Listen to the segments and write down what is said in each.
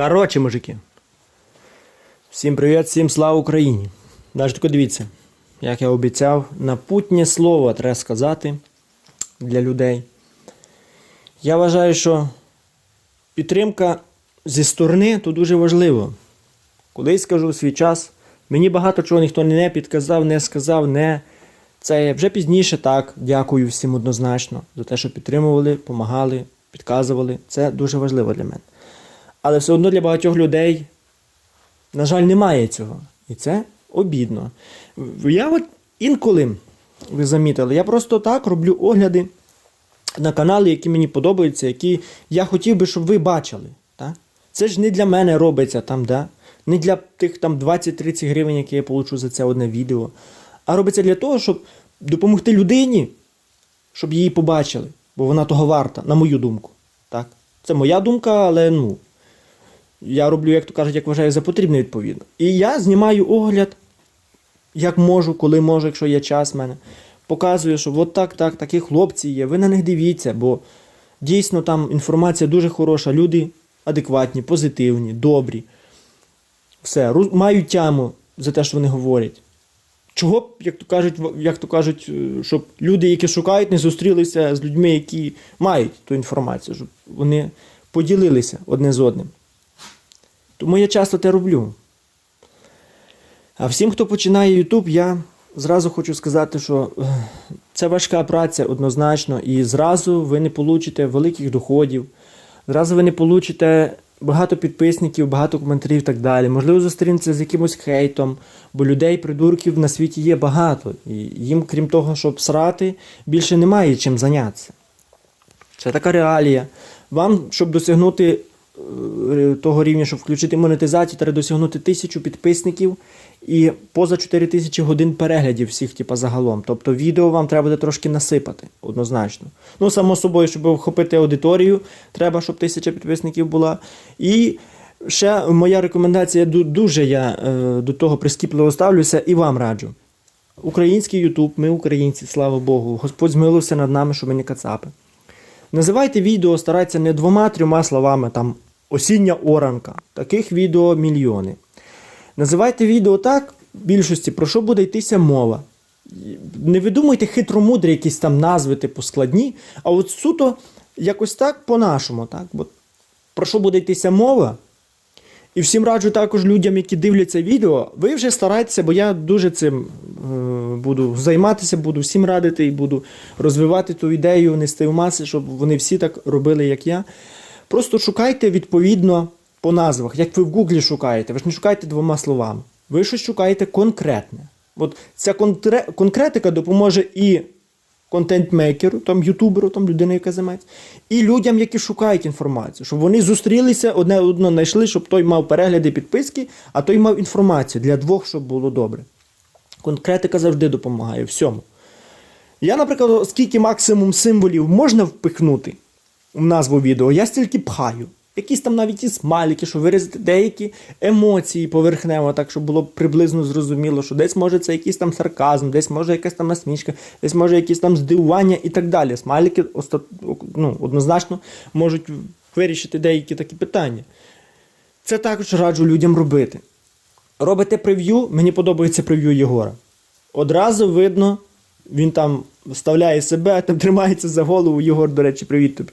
Коротше, мужики. Всім привіт, всім слава Україні. Навіть дивіться, як я обіцяв, напутнє слово треба сказати для людей. Я вважаю, що підтримка зі сторони то дуже важливо. Колись скажу свій час, мені багато чого ніхто не підказав, не сказав, не. Це вже пізніше так. Дякую всім однозначно за те, що підтримували, допомагали, підказували. Це дуже важливо для мене. Але все одно для багатьох людей, на жаль, немає цього. І це обідно. Я от інколи, ви замітили, я просто так роблю огляди на канали, які мені подобаються, які я хотів би, щоб ви бачили. Так? Це ж не для мене робиться там, да? не для тих там 20-30 гривень, які я получу за це одне відео. А робиться для того, щоб допомогти людині, щоб її побачили. Бо вона того варта, на мою думку. Так? Це моя думка, але ну. Я роблю, як то кажуть, як вважаю за потрібне відповідно. І я знімаю огляд, як можу, коли можу, якщо є час в мене. Показую, що от так, так, такі хлопці є. Ви на них дивіться, бо дійсно там інформація дуже хороша. Люди адекватні, позитивні, добрі. Все, мають тяму за те, що вони говорять. Чого б, як то кажуть, як то кажуть, е, щоб люди, які шукають, не зустрілися з людьми, які мають ту інформацію, щоб вони поділилися одне з одним. Тому я часто те роблю. А всім, хто починає YouTube, я зразу хочу сказати, що е, це важка праця однозначно, і зразу ви не получите великих доходів, зразу ви не получите багато підписників, багато коментарів і так далі. Можливо, зустрінеться з якимось хейтом, бо людей, придурків на світі є багато. І їм, крім того, щоб срати, більше немає чим зайнятися. Це така реалія. Вам, щоб досягнути того рівня, щоб включити монетизацію, треба досягнути тисячу підписників і поза 4 тисячі годин переглядів всіх, типа, загалом. Тобто відео вам треба буде трошки насипати, однозначно. Ну, само собою, щоб охопити аудиторію, треба, щоб тисяча підписників була. І ще моя рекомендація дуже я е, до того прискіпливо ставлюся і вам раджу. Український Ютуб, ми українці, слава Богу. Господь змилився над нами, що ми не кацапи. Називайте відео, старайтеся не двома-трьома словами, там осіння оранка. Таких відео мільйони. Називайте відео так, в більшості, про що буде йтися мова. Не видумуйте хитромудрі якісь там назви, типу складні, а от суто якось так по-нашому. Так? Бо про що буде йтися мова? І всім раджу також людям, які дивляться відео, ви вже старайтеся, бо я дуже цим е, буду займатися, буду всім радити і буду розвивати ту ідею, нести в маси, щоб вони всі так робили, як я. Просто шукайте відповідно по назвах, як ви в Гуглі шукаєте. Ви ж не шукаєте двома словами. Ви щось шукаєте конкретне. От ця конкретика допоможе і контент-мейкеру, там ютуберу, там людина, яка займається, і людям, які шукають інформацію, щоб вони зустрілися, одне одно знайшли, щоб той мав перегляди, підписки, а той мав інформацію для двох, щоб було добре. Конкретика завжди допомагає всьому. Я, наприклад, скільки максимум символів можна впихнути в назву відео, я стільки пхаю. Якісь там навіть і смайлики, щоб виразити деякі емоції поверхнево, так щоб було приблизно зрозуміло, що десь може це якийсь там сарказм, десь може якась там насмішка, десь може якісь там здивування і так далі. Смайлики оста- ну, однозначно можуть вирішити деякі такі питання. Це також раджу людям робити. Робите прев'ю, мені подобається прев'ю Єгора. Одразу видно, він там вставляє себе, там тримається за голову. Єгор, до речі, привіт тобі.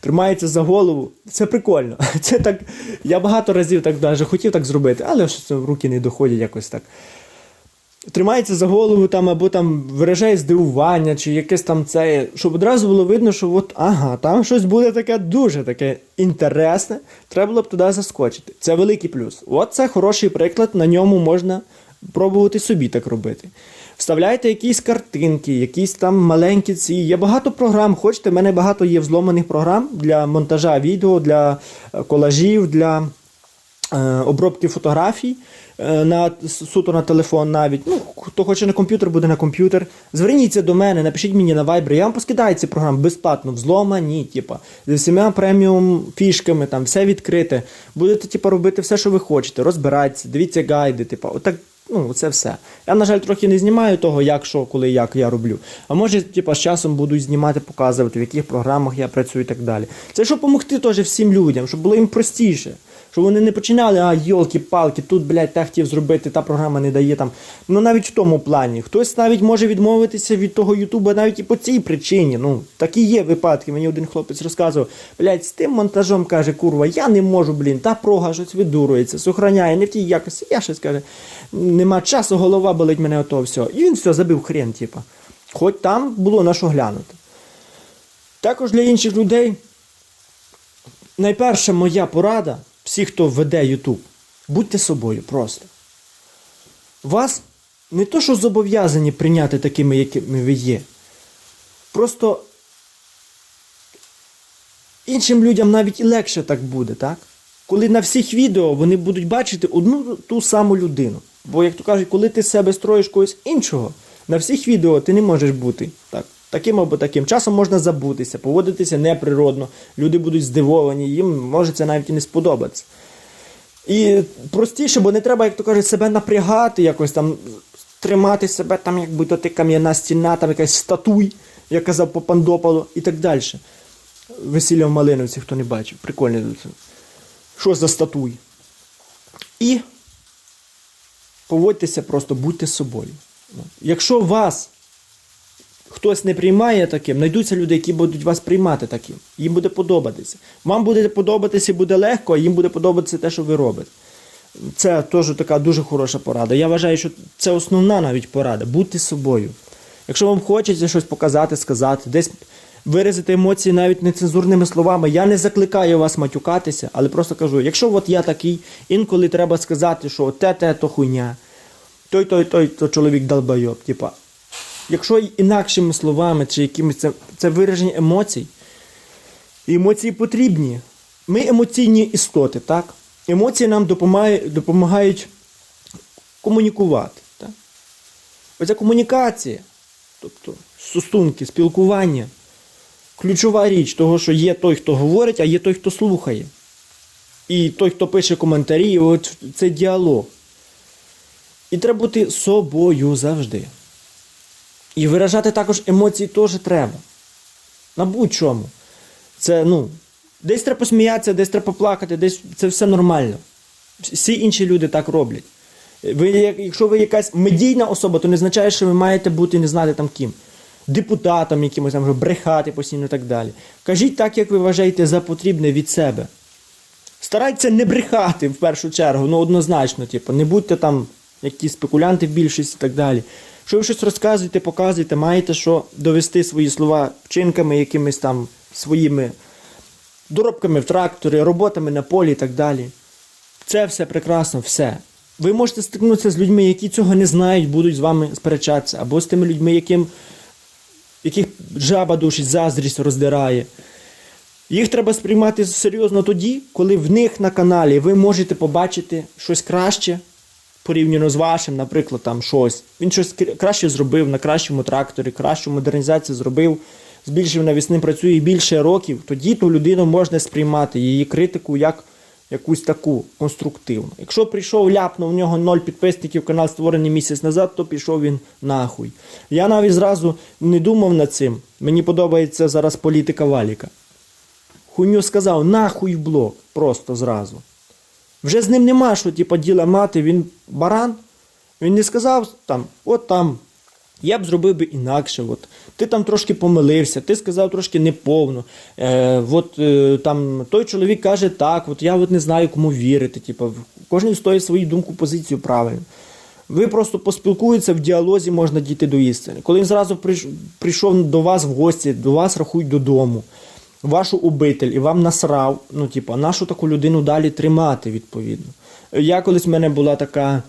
Тримається за голову. Це прикольно. Це так. Я багато разів так даже хотів так зробити, але щось в руки не доходять якось так. Тримається за голову там, або там виражає здивування, чи якесь там це, щоб одразу було видно, що от, ага, там щось буде таке дуже таке інтересне, треба було б туди заскочити. Це великий плюс. От це хороший приклад, на ньому можна пробувати собі так робити. Вставляйте якісь картинки, якісь там маленькі ці. Є багато програм. Хочете, в мене багато є взломаних програм для монтажа відео, для е, колажів, для е, обробки фотографій е, на суто на телефон навіть. Ну, хто хоче на комп'ютер, буде на комп'ютер. Зверніться до мене, напишіть мені на Viber, я вам поскидаю ці програми безплатно, взломані, типа, зі всіма преміум фішками, там все відкрите. Будете типа, робити все, що ви хочете, розбирайтеся, дивіться гайди, типа, отак. Ну, це все. Я, на жаль, трохи не знімаю того, як, що, коли, як я роблю. А може, типу, з часом буду знімати, показувати, в яких програмах я працюю і так далі. Це щоб допомогти теж всім людям, щоб було їм простіше. Щоб вони не починали, а йолки-палки, тут, блядь, так хотів зробити, та програма не дає там. Ну навіть в тому плані. Хтось навіть може відмовитися від того Ютуба навіть і по цій причині. Ну, такі є випадки. Мені один хлопець розказував, блядь, з тим монтажом каже, курва, я не можу, блін, та прога щось видурується, сохраняє, не в тій якості. Я щось каже, нема часу, голова болить мене ото все. І він все забив хрен, типа. Хоч там було на що глянути. Також для інших людей найперша моя порада, всі, хто веде YouTube, будьте собою просто. Вас не то, що зобов'язані прийняти такими, якими ви є. Просто іншим людям навіть і легше так буде, так? Коли на всіх відео вони будуть бачити одну ту саму людину. Бо, як то кажуть, коли ти себе строїш когось іншого, на всіх відео ти не можеш бути так, таким або таким. Часом можна забутися, поводитися неприродно. Люди будуть здивовані, їм може це навіть і не сподобатися. І простіше, бо не треба, як то кажуть, себе напрягати, якось там тримати себе, там, якби то ти кам'яна стіна, там якась статуй, як казав Попандопало, і так далі. Весілля в Малиновці, хто не бачив, прикольне. Що за статуй? І поводьтеся просто, будьте собою. Якщо вас хтось не приймає таким, знайдуться люди, які будуть вас приймати таким. Їм буде подобатися. Вам буде подобатися і буде легко, а їм буде подобатися те, що ви робите. Це теж така дуже хороша порада. Я вважаю, що це основна навіть порада. Будьте собою. Якщо вам хочеться щось показати, сказати, десь виразити емоції навіть нецензурними словами, я не закликаю вас матюкатися, але просто кажу, якщо от я такий, інколи треба сказати, що те, те, то хуйня, той, той, той, то чоловік долбойоб. Типа, якщо інакшими словами чи якимись це, це вираження емоцій, і емоції потрібні. Ми емоційні істоти, так? Емоції нам допомагають, допомагають комунікувати. Так? Оця комунікація, тобто стосунки, спілкування, ключова річ того, що є той, хто говорить, а є той, хто слухає. І той, хто пише коментарі, от це діалог. І треба бути собою завжди. І виражати також емоції теж треба. На будь-чому. Це, ну, десь треба посміятися, десь треба поплакати, десь це все нормально. Всі інші люди так роблять. Ви, якщо ви якась медійна особа, то не означає, що ви маєте бути не знати там ким. Депутатом якимось там брехати постійно і так далі. Кажіть так, як ви вважаєте за потрібне від себе. Старайтеся не брехати в першу чергу, ну однозначно, типу, не будьте там якісь спекулянти в більшості і так далі. Що ви щось розказуєте, показуєте, маєте що довести свої слова вчинками, якимись там своїми доробками в тракторі, роботами на полі і так далі. Це все прекрасно, все. Ви можете стикнутися з людьми, які цього не знають, будуть з вами сперечатися, або з тими людьми, яким, яких жаба душить, заздрість роздирає. Їх треба сприймати серйозно тоді, коли в них на каналі ви можете побачити щось краще порівняно з вашим, наприклад, там щось. Він щось краще зробив на кращому тракторі, кращу модернізацію зробив, збільшив навісним працює більше років, тоді ту людину можна сприймати її критику як якусь таку конструктивну. Якщо прийшов ляпнув, в нього ноль підписників, канал створений місяць назад, то пішов він нахуй. Я навіть зразу не думав над цим. Мені подобається зараз політика Валіка. Хуйню сказав, нахуй в блок, просто зразу. Вже з ним нема що типу, діла мати, він баран. Він не сказав там, от там, я б зробив би інакше. От. Ти там трошки помилився, ти сказав трошки неповно. Е, от, е, там, той чоловік каже так, от я от не знаю, кому вірити. Типу, кожен стоїть свою думку, позицію правильно. Ви просто поспілкуєтеся в діалозі, можна дійти до істини. Коли він зразу прийшов до вас в гості, до вас рахують додому, вашу обитель і вам насрав, ну, типу, нашу таку людину далі тримати, відповідно. Я колись в мене була така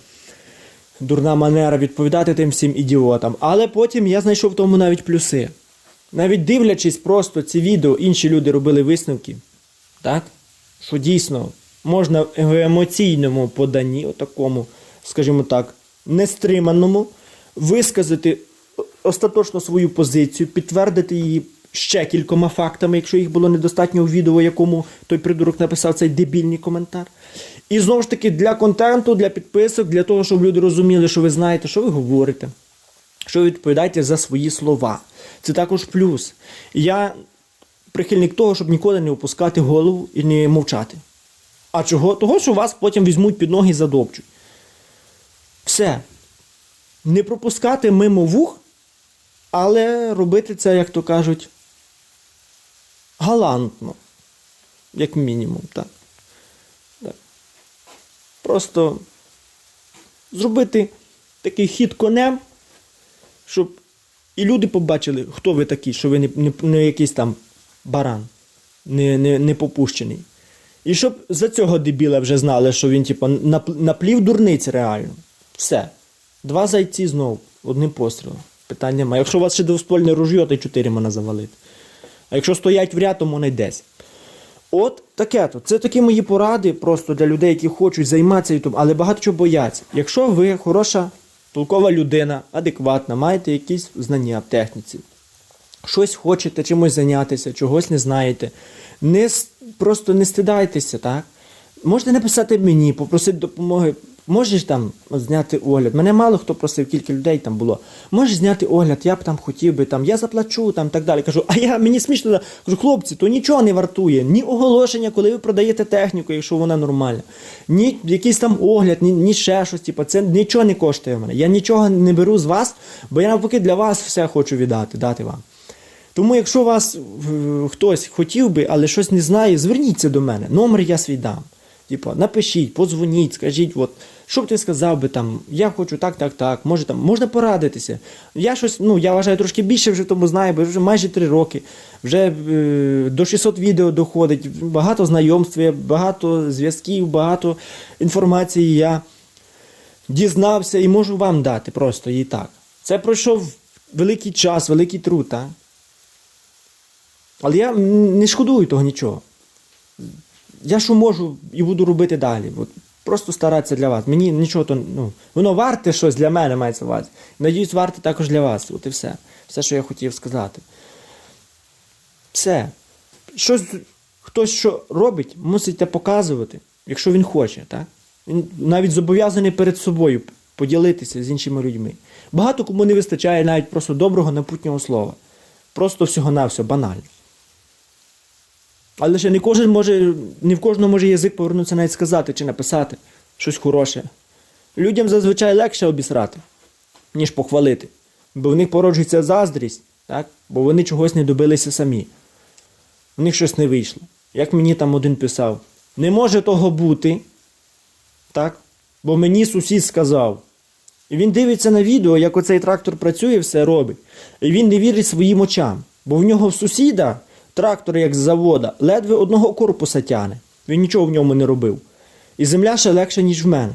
дурна манера відповідати тим всім ідіотам. Але потім я знайшов в тому навіть плюси. Навіть дивлячись просто ці відео, інші люди робили висновки, так? що дійсно можна в емоційному поданні, отакому, скажімо так, нестриманому, висказати остаточно свою позицію, підтвердити її ще кількома фактами, якщо їх було недостатньо у відео, якому той придурок написав цей дебільний коментар. І знову ж таки для контенту, для підписок, для того, щоб люди розуміли, що ви знаєте, що ви говорите, що ви відповідаєте за свої слова. Це також плюс. Я прихильник того, щоб ніколи не опускати голову і не мовчати. А чого? Того, що вас потім візьмуть під ноги і задопчуть. Все. Не пропускати мимо вух, але робити це, як то кажуть, галантно. Як мінімум, так. так. Просто зробити такий хід конем, щоб і люди побачили, хто ви такі, що ви не, не, не якийсь там баран, не, не, не попущений. І щоб за цього дебіла вже знали, що він, типу, наплів дурниць реально. Все. Два зайці знов, одним пострілом. Питань немає. Якщо у вас ще двоствольне ружьо, то й чотири можна завалити. А якщо стоять в ряд, то й десь. От таке то. Це такі мої поради просто для людей, які хочуть займатися ютуб, але багато чого бояться. Якщо ви хороша, толкова людина, адекватна, маєте якісь знання в техніці, щось хочете чимось зайнятися, чогось не знаєте, не, просто не стидайтеся, так? Можете написати мені, попросити допомоги. Можеш там зняти огляд. Мене мало хто просив, кілька людей там було. Можеш зняти огляд, я б там хотів би, там, я заплачу там так далі. Кажу, а я мені смішно, кажу, хлопці, то нічого не вартує. Ні оголошення, коли ви продаєте техніку, якщо вона нормальна, ні якийсь там огляд, ні, ні ще щось. Типу, це нічого не коштує в мене. Я нічого не беру з вас, бо я навпаки для вас все хочу віддати, дати вам. Тому, якщо вас е, хтось хотів би, але щось не знає, зверніться до мене. Номер я свій дам. Типу, напишіть, подзвоніть, скажіть, от, що б ти сказав би там, я хочу так, так, так, може там, можна порадитися. Я щось, ну, я вважаю, трошки більше вже тому знаю, бо вже майже три роки, вже е, до 600 відео доходить, багато знайомств, багато зв'язків, багато інформації я дізнався і можу вам дати просто і так. Це пройшов великий час, великий труд, так? Але я не шкодую того нічого. Я що можу і буду робити далі. Просто старатися для вас. Мені нічого то, ну, воно варте щось для мене мається на. Надіюсь, варте також для вас. От і все. Все, що я хотів сказати. Все. Щось, хтось що робить, мусите показувати, якщо він хоче. Так? Він навіть зобов'язаний перед собою поділитися з іншими людьми. Багато кому не вистачає навіть просто доброго напутнього слова. Просто всього-навсього банально. Але ще не кожен може, не в кожного може язик повернутися навіть сказати чи написати щось хороше. Людям зазвичай легше обісрати, ніж похвалити. Бо в них породжується заздрість, так? бо вони чогось не добилися самі. У них щось не вийшло. Як мені там один писав, не може того бути, так? бо мені сусід сказав. І він дивиться на відео, як оцей трактор працює, все робить. І він не вірить своїм очам. Бо в нього в сусіда трактор, як з завода, ледве одного корпуса тяне. Він нічого в ньому не робив. І земля ще легша, ніж в мене.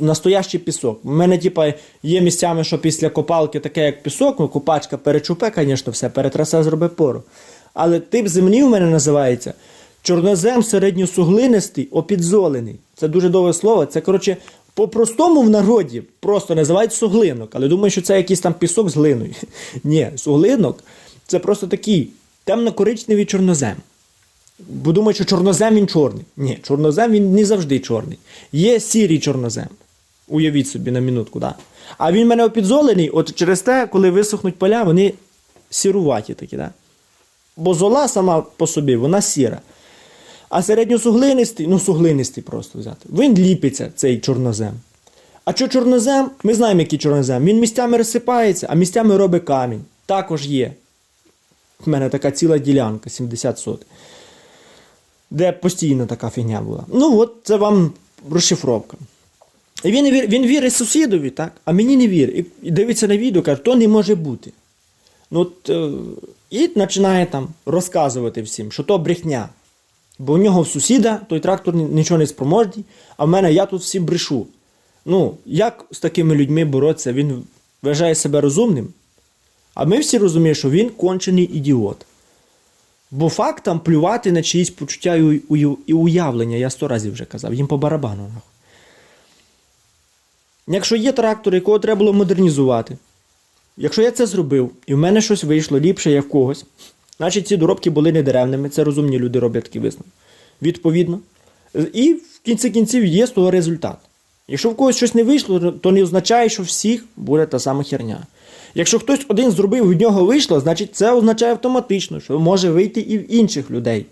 Настоящий пісок. У мене, типа, є місцями, що після копалки таке, як пісок, ну, копачка перечупе, звісно, все, перетрасе зробить пору. Але тип землі в мене називається чорнозем середньосуглинистий, опідзолений. Це дуже довге слово. Це, коротше, по-простому в народі просто називають суглинок, але думаю, що це якийсь там пісок з глиною. Ні, суглинок це просто такий темно-коричневий чорнозем. Бо думають, що чорнозем він чорний. Ні, чорнозем він не завжди чорний. Є сірий чорнозем. Уявіть собі на минутку, да. А він в мене опідзолений, от через те, коли висохнуть поля, вони сіруваті такі, да. Бо зола сама по собі, вона сіра. А середньосуглинистий, ну суглинистий просто взяти. Він ліпиться, цей чорнозем. А що чорнозем? Ми знаємо, який чорнозем. Він місцями розсипається, а місцями робить камінь. Також є. У мене така ціла ділянка, 70 сот. Де постійно така фігня була. Ну от це вам розшифровка. І він, він вірить сусідові, так? а мені не вірить. І, і дивиться на відео, каже, то не може бути. Ну, от, е, і починає там розказувати всім, що то брехня. Бо у нього в сусіда той трактор нічого не спроможний, а в мене я тут всім брешу. Ну, як з такими людьми боротися? Він вважає себе розумним, а ми всі розуміємо, що він кончений ідіот. Бо фактам плювати на чиїсь почуття і, уявлення, я сто разів вже казав, їм по барабану. нахуй. Якщо є трактор, якого треба було модернізувати, якщо я це зробив, і в мене щось вийшло ліпше, як в когось, значить ці доробки були недеревними, це розумні люди роблять такі висновки. Відповідно. І в кінці кінців є з того результат. Якщо в когось щось не вийшло, то не означає, що всіх буде та сама херня. Якщо хтось один зробив, від нього вийшло, значить це означає автоматично, що може вийти і в інших людей.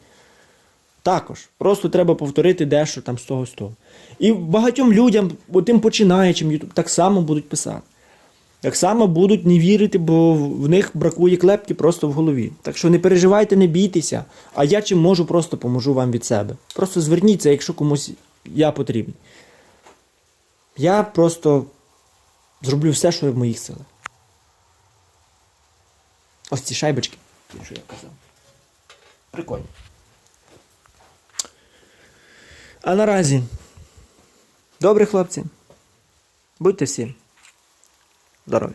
Також. Просто треба повторити дещо там з того з того. І багатьом людям, тим починаючим так само будуть писати. Так само будуть не вірити, бо в них бракує клепки просто в голові. Так що не переживайте, не бійтеся. А я чим можу, просто поможу вам від себе. Просто зверніться, якщо комусь я потрібен. Я просто зроблю все, що в моїх силах. Ось ці шайбочки, що я казав. Прикольно. А наразі. Добре, хлопці. Будьте всі. Здорові.